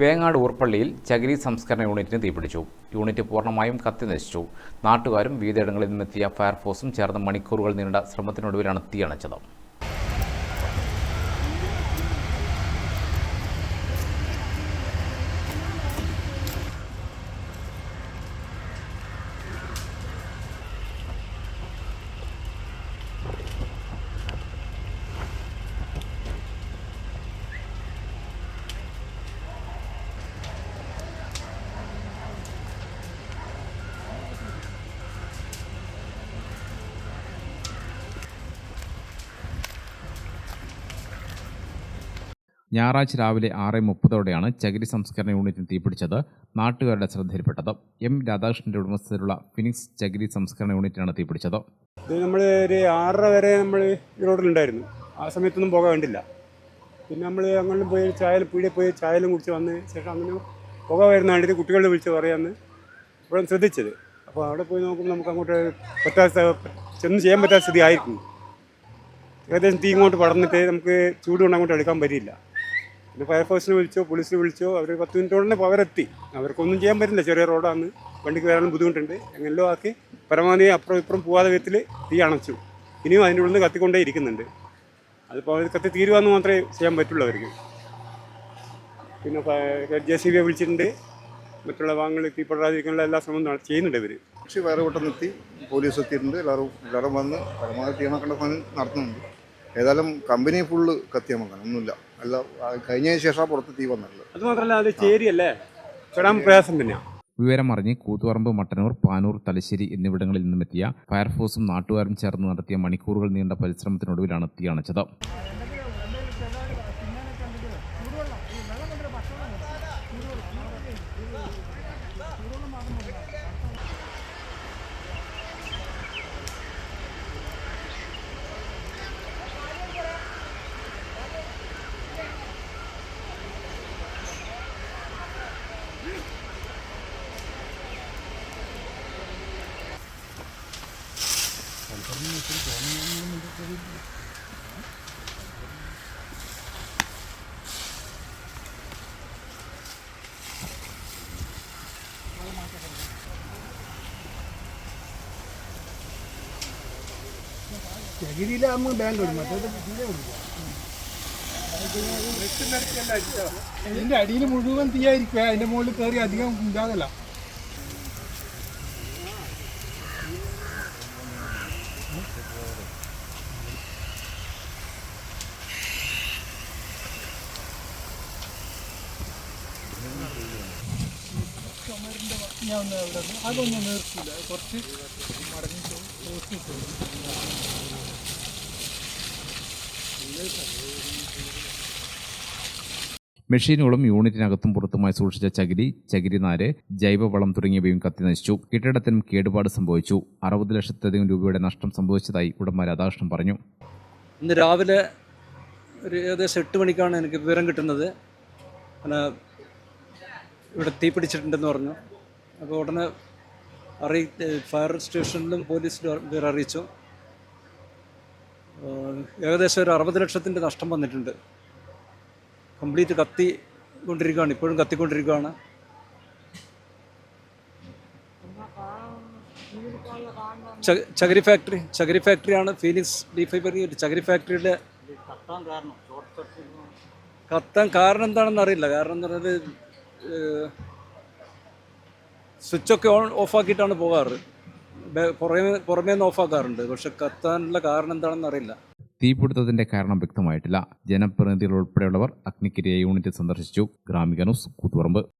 വേങ്ങാട് ഊർപ്പള്ളിയിൽ ചകിരി സംസ്കരണ യൂണിറ്റിന് തീപിടിച്ചു. യൂണിറ്റ് പൂർണമായും കത്തി നശിച്ചു. നാട്ടുകാരും വിവിധയിടങ്ങളിൽ നിന്നെത്തിയ ഫയർഫോഴ്സും ചേർന്ന് മണിക്കൂറുകൾ നീണ്ട ശ്രമത്തിനൊടുവിലാണ് തീയണച്ചത് ഞായറാഴ്ച രാവിലെ ആറ് മുപ്പതോടെയാണ് ചകിരി സംസ്കരണ യൂണിറ്റിന് തീപിടിച്ചത്. നാട്ടുകാരുടെ ശ്രദ്ധയിൽപ്പെട്ടത്. എം രാധാകൃഷ്ണന്റെ ഉടമസ്ഥതയിലുള്ള ഫിനിക്സ് ചകിരി സംസ്കരണ യൂണിറ്റിനാണ് തീപിടിച്ചത്. നമ്മൾ ഒരു ആറര വരെ നമ്മൾ ഈ റോഡിലുണ്ടായിരുന്നു. ആ സമയത്തൊന്നും പോകാൻ വേണ്ടില്ല പിന്നെ നമ്മൾ അങ്ങനെ പോയി ചായൽ പീടിയ പോയി ചായലും കുടിച്ച് വന്ന് ശേഷം അങ്ങനെ പുക വരുന്ന വേണ്ടി കുട്ടികളെ വിളിച്ച് പറയാമെന്ന് ഇപ്പോഴും ശ്രദ്ധിച്ചത്. അപ്പോൾ അവിടെ പോയി നോക്കുമ്പോൾ നമുക്ക് അങ്ങോട്ട് പറ്റാത്ത ചെന്ന് ചെയ്യാൻ പറ്റാത്ത സ്ഥിതി ആയിരിക്കും ഏകദേശം തീ ഇങ്ങോട്ട് പടർന്നിട്ട് നമുക്ക് ചൂട് കൊണ്ട് അങ്ങോട്ട് എടുക്കാൻ പറ്റില്ല പിന്നെ ഫയർഫോഴ്സിനെ വിളിച്ചോ പോലീസിനെ വിളിച്ചോ അവർ പത്ത് മിനിറ്റോടെ അവരെത്തി അവർക്കൊന്നും ചെയ്യാൻ പറ്റില്ല ചെറിയ റോഡാണ്. വണ്ടിക്ക് വരാനും ബുദ്ധിമുട്ടുണ്ട്. എങ്ങനെല്ലോ ആക്കി പരമാവധി അപ്പുറം ഇപ്പുറം പോവാതെ വിധത്തിൽ തീ അണച്ചു. ഇനിയും അതിന്റെ ഉള്ളിൽ നിന്ന് കത്തിക്കൊണ്ടേ ഇരിക്കുന്നുണ്ട്. അതിപ്പോൾ അവർ കത്തി തീരുവാന്ന് മാത്രമേ ചെയ്യാൻ പറ്റുള്ളൂ അവർക്ക്. പിന്നെ ജെ സി ബിയെ വിളിച്ചിട്ടുണ്ട്. മറ്റുള്ള വാഹനങ്ങൾ തീപ്പെടാതിരിക്കാനുള്ള എല്ലാ ശ്രമവും ചെയ്യുന്നുണ്ട് ഇവർ പക്ഷേ വേറെ കൂട്ടം നിർത്തി പോലീസ് എത്തിയിട്ടുണ്ട്. എല്ലാവരും എല്ലാവരും വന്ന് പരമാവധി തീർന്നാക്കേണ്ട പണി നടത്തുന്നുണ്ട്. ഏതായാലും കമ്പനി ഫുള്ള് കത്തിയാൽ മതി. ഒന്നുമില്ല. അല്ല കഴിഞ്ഞതിന് ശേഷം പുറത്ത് തീ വന്നുള്ളത് അത് മാത്രമല്ല അത് ചേരിയല്ലേ? ചടാൻ പ്രയാസം തന്നെയാണ് വിവരമറിഞ്ഞ് കൂത്തുപറമ്പ് മട്ടന്നൂർ പാനൂർ തലശ്ശേരി എന്നിവിടങ്ങളിൽ നിന്നുമെത്തിയ ഫയർഫോഴ്സും നാട്ടുകാരും ചേർന്ന് നടത്തിയ മണിക്കൂറുകൾ നീണ്ട പരിശ്രമത്തിനൊടുവിലാണ് തീയണച്ചത് ചകിരിയിലാകുമ്പോൾ ബാങ്ക് വരും മറ്റേത് തീരെ കൊടുക്കും. ഇതിന്റെ അടിയിൽ മുഴുവൻ തീയായിരിക്കും അതിന്റെ മുകളിൽ കയറി അധികം ഉണ്ടാകല ഞാൻ കുറച്ച് മെഷീനുകളും യൂണിറ്റിനകത്തും പുറത്തുമായി സൂക്ഷിച്ച ചകിരി ചകിരിനാര് ജൈവവളം തുടങ്ങിയവയും കത്തി നശിച്ചു. കെട്ടിടത്തിനും കേടുപാട് സംഭവിച്ചു. അറുപത് ലക്ഷത്തിലധികം രൂപയുടെ നഷ്ടം സംഭവിച്ചതായി ഉടമ രാധാകൃഷ്ണൻ പറഞ്ഞു. ഇന്ന് രാവിലെ ഒരു ഏകദേശം എട്ട് മണിക്കാണ് എനിക്ക് വിവരം കിട്ടുന്നത്. ഇവിടെ തീ പിടിച്ചിട്ടുണ്ടെന്ന് പറഞ്ഞു. അപ്പോൾ ഉടനെ അറിയി ഫയർ സ്റ്റേഷനിലും പോലീസിലും പേർ അറിയിച്ചു. ഏകദേശം ഒരു അറുപത് ലക്ഷത്തിന്റെ നഷ്ടം വന്നിട്ടുണ്ട്. കംപ്ലീറ്റ് കത്തി കൊണ്ടിരിക്കുകയാണ്. ഇപ്പോഴും കത്തിക്കൊണ്ടിരിക്കുകയാണ് ചകരി ഫാക്ടറി ചകിരി ഫാക്ടറിയാണ് ഫീനിക്സ് ഡി ഫൈബറി ഒരു ചകിരി ഫാക്ടറിയുടെ കത്താൻ കാരണം എന്താണെന്ന് അറിയില്ല. കാരണം എന്ന് പറയുന്നത് സ്വിച്ചൊക്കെ ഓൺ ഓഫാക്കിയിട്ടാണ് പോകാറ്. പുറമേ പുറമേ നിന്ന് ഓഫാക്കാറുണ്ട്. പക്ഷെ കത്താനുള്ള കാരണം എന്താണെന്ന് അറിയില്ല. തീപിടുത്തത്തിന്റെ കാരണം വ്യക്തമായിട്ടില്ല. ജനപ്രതിനിധികൾ ഉൾപ്പെടെയുള്ളവർ അഗ്നിക്കിരയെ യൂണിറ്റ് സന്ദർശിച്ചു. ഗ്രാമിക ന്യൂസ് കൂത്തുപറമ്പ്.